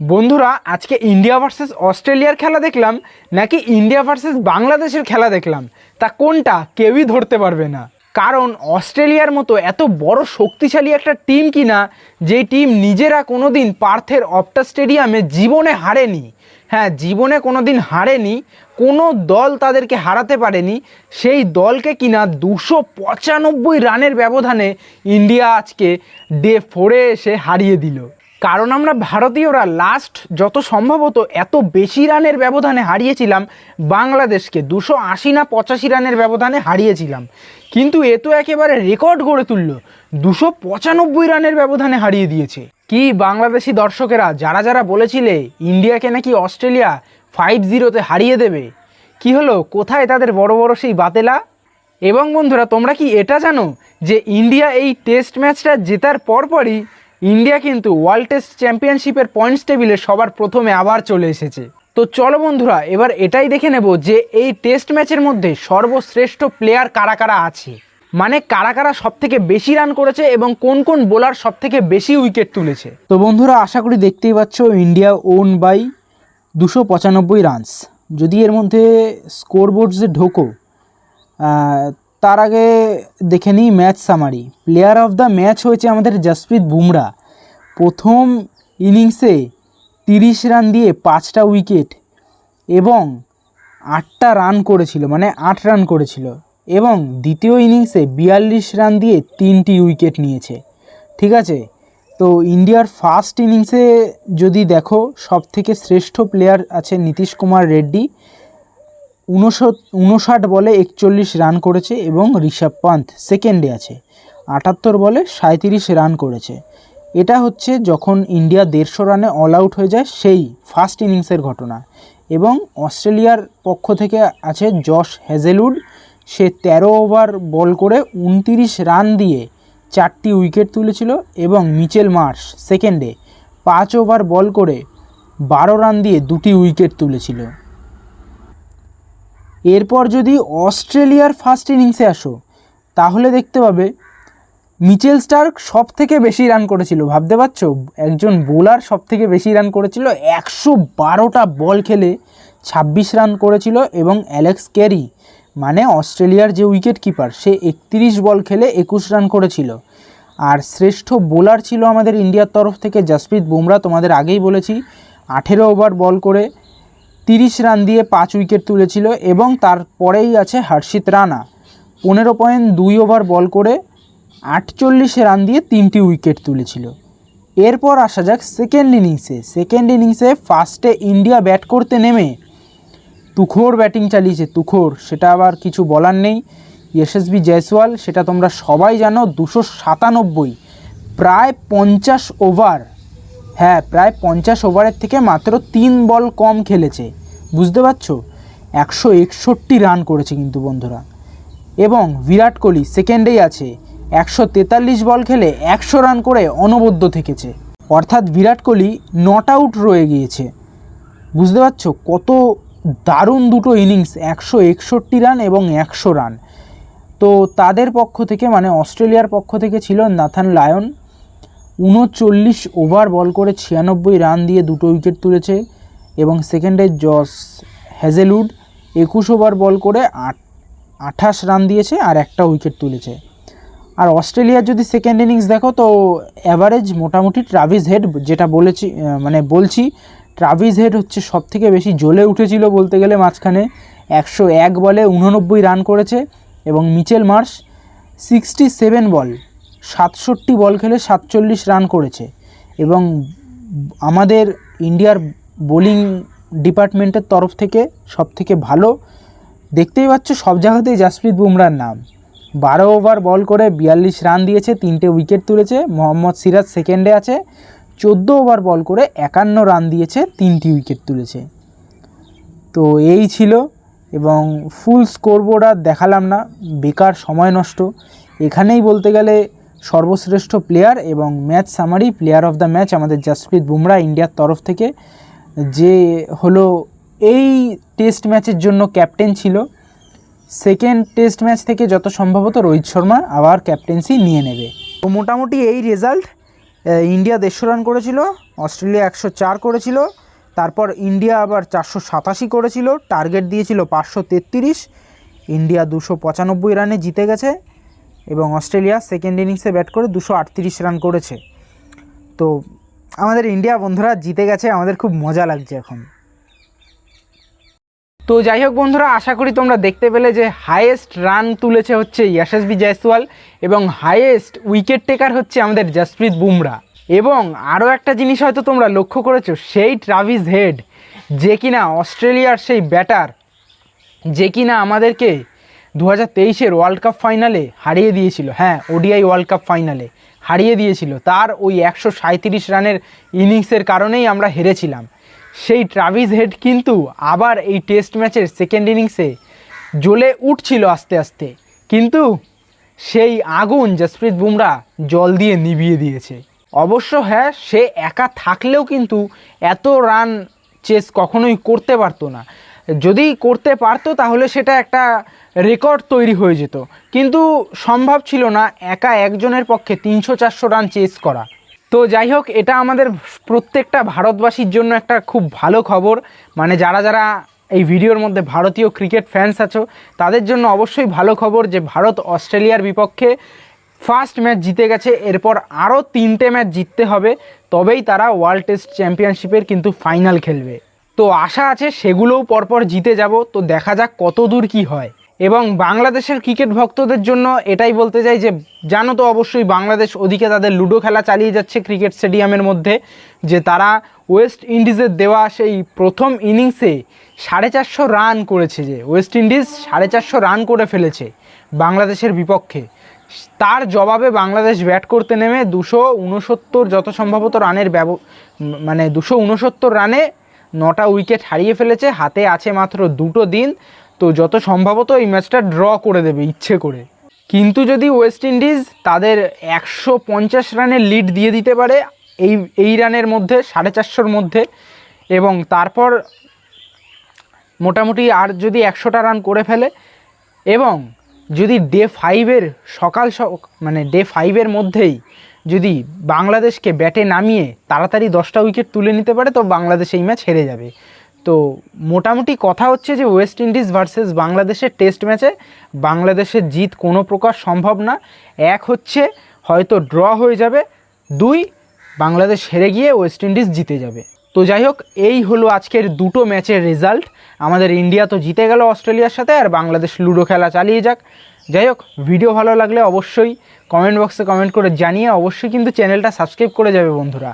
বন্ধুরা, আজকে India versus অস্ট্রেলিয়ার খেলা দেখলাম, নাকি ইন্ডিয়া ভার্সেস বাংলাদেশের খেলা দেখলাম? তা কোনটা কেউই ধরতে পারবে না। কারণ অস্ট্রেলিয়ার মতো এত বড় শক্তিশালী একটা টিম কিনা, যেই টিম নিজেরা কোনো দিন পার্থের অপটা স্টেডিয়ামে জীবনে হারেনি। হ্যাঁ জীবনে কোনো দিন হারেনি, কোনো দল তাদেরকে হারাতে পারেনি, সেই দলকে কিনা দুশো পঁচানব্বই রানের ব্যবধানে ইন্ডিয়া আজকে ডে ফোরে এসে হারিয়ে দিল। কারণ আমরা ভারতীয়রা লাস্ট যত সম্ভবত এত বেশি রানের ব্যবধানে হারিয়েছিলাম, বাংলাদেশকে দুশো আশি না পঁচাশি রানের ব্যবধানে হারিয়েছিলাম। কিন্তু এ তো একেবারে রেকর্ড গড়ে তুললো, দুশো পঁচানব্বই রানের ব্যবধানে হারিয়ে দিয়েছে। কি বাংলাদেশি দর্শকেরা, যারা যারা বলেছিলে ইন্ডিয়াকে নাকি অস্ট্রেলিয়া ফাইভ জিরোতে হারিয়ে দেবে, কি হলো, কোথায় তাদের বড় বড় সেই বাতেলা? এবং বন্ধুরা, তোমরা কি এটা জানো যে ইন্ডিয়া এই টেস্ট ম্যাচটা জেতার পরপরই ইন্ডিয়া কিন্তু ওয়ার্ল্ড টেস্ট চ্যাম্পিয়নশিপের পয়েন্টস টেবিলে সবার প্রথমে আবার চলে এসেছে। তো চলো বন্ধুরা, এবার এটাই দেখে নেব যে এই টেস্ট ম্যাচের মধ্যে সর্বশ্রেষ্ঠ প্লেয়ার কারা কারা আছে। মানে কারা কারা সব থেকে বেশি রান করেছে এবং কোন কোন বোলার সব থেকে বেশি উইকেট তুলেছে। তো বন্ধুরা, আশা করি দেখতেই পাচ্ছ ইন্ডিয়া ওন বাই দুশো পঁচানব্বই রানস যদি এর মধ্যে স্কোরবোর্ডসে ঢোকো তার আগে দেখে নিই match summary player of the match হয়েছে আমাদের জসপ্রীত বুমরা। প্রথম ইনিংসে তিরিশ রান দিয়ে পাঁচটা উইকেট এবং আটটা রান করেছিল মানে আট রান করেছিল। এবং দ্বিতীয় ইনিংসে বিয়াল্লিশ রান দিয়ে তিনটি উইকেট নিয়েছে। ঠিক আছে? তো ইন্ডিয়ার ফার্স্ট ইনিংসে যদি দেখো সব থেকে শ্রেষ্ঠ প্লেয়ার আছে নীতিশ কুমার রেড্ডি। উনষট বলে একচল্লিশ রান করেছে এবং ঋষভ পান্ত সেকেন্ডে আছে। আটাত্তর বলে সাঁত্রিশ রান করেছে। এটা হচ্ছে যখন ইন্ডিয়া দেড়শো রানে অল আউট হয়ে যায়, সেই ফার্স্ট ইনিংসের ঘটনা। এবং অস্ট্রেলিয়ার পক্ষ থেকে আছে জশ হ্যাজেলউড। সে তেরো ওভার বল করে উনতিরিশ রান দিয়ে চারটি উইকেট তুলেছিল এবং মিচেল মার্শ সেকেন্ডে পাঁচ ওভার বল করে বারো রান দিয়ে দুটি উইকেট তুলেছিল। এরপর যদি অস্ট্রেলিয়ার ফার্স্ট ইনিংসে আসো, তাহলে দেখতে পাবে মিচেল স্টার্ক সব থেকে বেশি রান করেছিল। ভাবতে পারছ? একজন বোলার সব থেকে বেশি রান করেছিল। একশো বারোটা বল খেলে ছাব্বিশ রান করেছিল এবং অ্যালেক্স ক্যারি মানে অস্ট্রেলিয়ার যে উইকেট কিপার, সে একত্রিশ বল খেলে একুশ রান করেছিল। আর শ্রেষ্ঠ বোলার ছিল আমাদের ইন্ডিয়ার তরফ থেকে জসপ্রীত বুমরা। তোমাদের আগেই বলেছি, আঠেরো ওভার বল করে তিরিশ রান দিয়ে পাঁচ উইকেট তুলেছিল এবং তারপরেই আছে হর্ষিত রানা। পনেরো পয়েন্ট দুই ওভার বল করে আটচল্লিশ রান দিয়ে তিনটি উইকেট তুলেছিল। এরপর আসা যাক সেকেন্ড ইনিংসে সেকেন্ড ইনিংসে ফার্স্টে ইন্ডিয়া ব্যাট করতে নেমে তুখোর ব্যাটিং চালিয়েছে। তুখোর সেটা আবার কিছু বলার নেই। যশস্বী জয়সওয়াল, সেটা তোমরা সবাই জানো, দুশো সাতানব্বই। প্রায় পঞ্চাশ ওভার হ্যাঁ প্রায় পঞ্চাশ ওভারের থেকে মাত্র তিন বল কম খেলেছে। বুঝতে পারছ? একশো একষট্টি রান করেছে কিন্তু বন্ধুরা। এবং বিরাট কোহলি সেকেন্ডেই আছে। একশো তেতাল্লিশ বল খেলে একশো রান করে অনবদ্য থেকেছে। অর্থাৎ বিরাট কোহলি নট আউট রয়ে গিয়েছে। বুঝতে পারছ? কত দারুণ দুটো ইনিংস, একশো একষট্টি রান এবং একশো রান। তো তাদের পক্ষ থেকে মানে অস্ট্রেলিয়ার পক্ষ থেকে ছিল নাথান লায়ন। উনচল্লিশ ওভার বল করে ছিয়ানব্বই রান দিয়ে দুটো উইকেট তুলেছে এবং সেকেন্ডে জস হ্যাজেলউড একুশ ওভার বল করে আট, আঠাশ রান দিয়েছে আর একটা উইকেট তুলেছে। আর অস্ট্রেলিয়ার যদি সেকেন্ড ইনিংস দেখো তো অ্যাভারেজ মোটামুটি ট্রাভিস হেড যেটা বলেছি মানে বলছি ট্রাভিস হেড হচ্ছে সব থেকে বেশি জ্বলে উঠেছিল বলতে গেলে মাঝখানে। একশো এক বলে উননব্বই রান করেছে এবং Mitchell Marsh sixty seven ball সাতষট্টি বল খেলে সাতচল্লিশ রান করেছে এবং আমাদের ইন্ডিয়ার বোলিং ডিপার্টমেন্টের তরফ থেকে সব থেকে ভালো, দেখতেই পাচ্ছ সব জায়গাতেই জাসপ্রীত বুমরার নাম। বারো ওভার বল করে বিয়াল্লিশ রান দিয়েছে, তিনটে উইকেট তুলেছে, মোহাম্মদ সিরাজ সেকেন্ডে আছে, চোদ্দ ওভার বল করে একান্ন রান দিয়েছে, তিনটি উইকেট তুলেছে। তো এই ছিল এবং ফুল স্কোরবোর্ড আর দেখালাম না, বেকার সময় নষ্ট। এখানেই বলতে গেলে সর্বশ্রেষ্ঠ প্লেয়ার এবং match summary, player of the match আমাদের জাসপ্রীত বুমরা ইন্ডিয়ার তরফ থেকে। যে হলো এই টেস্ট ম্যাচের জন্য ক্যাপ্টেন ছিল। সেকেন্ড টেস্ট ম্যাচ থেকে যত সম্ভবত রোহিত শর্মা, আবার ক্যাপ্টেন্সি নিয়ে নেবে। তো মোটামুটি এই রেজাল্ট ইন্ডিয়া দেড়শো রান করেছিল, অস্ট্রেলিয়া একশো চার করেছিল, তারপর ইন্ডিয়া আবার চারশো সাতাশি করেছিল, টার্গেট দিয়েছিল পাঁচশো তেত্রিশ, ইন্ডিয়া দুশো পঁচানব্বই রানে জিতে গেছে। এবং অস্ট্রেলিয়া সেকেন্ড ইনিংসে ব্যাট করে দুশো রান করেছে। তো আমাদের ইন্ডিয়া বন্ধুরা জিতে গেছে, আমাদের খুব মজা লাগছে এখন। তো যাই হোক বন্ধুরা, আশা করি তোমরা দেখতে পেলে যে হাইয়েস্ট রান তুলেছে হচ্ছে ইয়াশাসবি জয়সওয়াল এবং হাইয়েস্ট উইকেট টেকার হচ্ছে আমাদের জসপ্রীত বুমরা এবং আরও একটা জিনিস হয়তো তোমরা লক্ষ্য করেছ, সেই ট্রাভিস হেড যে কিনা অস্ট্রেলিয়ার সেই ব্যাটার যে কিনা আমাদেরকে দু হাজার তেইশের ওয়ার্ল্ড কাপ ফাইনালে হারিয়ে দিয়েছিল। হ্যাঁ ওডিআই ওয়ার্ল্ড কাপ ফাইনালে হারিয়ে দিয়েছিল। তার ওই একশো সাঁত্রিশ রানের ইনিংসের কারণেই আমরা হেরেছিলাম। সেই ট্রাভিস হেড কিন্তু আবার এই টেস্ট ম্যাচের সেকেন্ড ইনিংসে জ্বলে উঠছিল আস্তে আস্তে। কিন্তু সেই আগুন জসপ্রীত বুমরা জল দিয়ে নিভিয়ে দিয়েছে। অবশ্য হ্যাঁ সে একা থাকলেও কিন্তু এত রান চেস কখনোই করতে পারতো না। যদি করতে পারতো তাহলে সেটা একটা রেকর্ড তৈরি হয়ে যেত। কিন্তু সম্ভব ছিল না একা একজনের পক্ষে তিনশো চারশো রান চেস করা। তো যাই হোক, এটা আমাদের প্রত্যেকটা ভারতবাসীর জন্য একটা খুব ভালো খবর। মানে যারা যারা এই ভিডিওর মধ্যে ভারতীয় ক্রিকেট ফ্যান্স আছো, তাদের জন্য অবশ্যই ভালো খবর যে ভারত অস্ট্রেলিয়ার বিপক্ষে ফার্স্ট ম্যাচ জিতে গেছে, এরপর আরও তিনটে ম্যাচ জিততে হবে, তবেই তারা ওয়ার্ল্ড টেস্ট চ্যাম্পিয়নশিপের কিন্তু ফাইনাল খেলবে। তো আশা আছে সেগুলোও পরপর জিতে যাব। তো দেখা যাক কত দূর কী হয়। এবং বাংলাদেশের ক্রিকেট ভক্তদের জন্য এটাই বলতে চাই যে, জানো তো অবশ্যই বাংলাদেশ ওদিকে তাদের লুডো খেলা চালিয়ে যাচ্ছে ক্রিকেট স্টেডিয়ামের মধ্যে, যে তারা ওয়েস্ট ইন্ডিজের দেওয়া সেই প্রথম ইনিংসে সাড়ে চারশো রান করেছে যে, ওয়েস্ট ইন্ডিজ সাড়ে চারশো রান করে ফেলেছে বাংলাদেশের বিপক্ষে। তার জবাবে বাংলাদেশ ব্যাট করতে নেমে দুশো উনসত্তর যত সম্ভবত রানের ব্যব মানে দুশো উনসত্তর রানে নটা উইকেট হারিয়ে ফেলেছে, হাতে আছে মাত্র দুটো দিন। তো যত সম্ভবত এই ম্যাচটা ড্র করে দেবে, ইচ্ছে করে। কিন্তু যদি ওয়েস্ট ইন্ডিজ তাদের একশো পঞ্চাশ রানের লিড দিয়ে দিতে পারে, এই এই রানের মধ্যে, সাড়ে চারশোর মধ্যে, এবং তারপর মোটামুটি আর যদি একশোটা রান করে ফেলে, এবং যদি ডে ফাইভের সকাল মানে ডে ফাইভের মধ্যেই যদি বাংলাদেশকে ব্যাটে নামিয়ে তাড়াতাড়ি দশটা উইকেট তুলে নিতে পারে, তো বাংলাদেশ এই ম্যাচ হেরে যাবে। তো মোটামুটি কথা হচ্ছে যে ওয়েস্ট ইন্ডিজ ভার্সেস বাংলাদেশের টেস্ট ম্যাচে বাংলাদেশের জিত কোনো প্রকার সম্ভব না। এক হচ্ছে হয়তো ড্র হয়ে যাবে, দুই বাংলাদেশ হেরে গিয়ে ওয়েস্ট ইন্ডিজ জিতে যাবে। তো যাই হোক, এই হলো আজকের দুটো ম্যাচের রেজাল্ট। আমাদের ইন্ডিয়া তো জিতে গেল অস্ট্রেলিয়ার সাথে, আর বাংলাদেশ লুডো খেলা চালিয়ে যাক। যাই হোক, ভিডিও ভালো লাগলে অবশ্যই কমেন্ট বক্সে কমেন্ট করে জানিয়ে অবশ্যই কিন্তু চ্যানেলটা সাবস্ক্রাইব করে যাবে বন্ধুরা।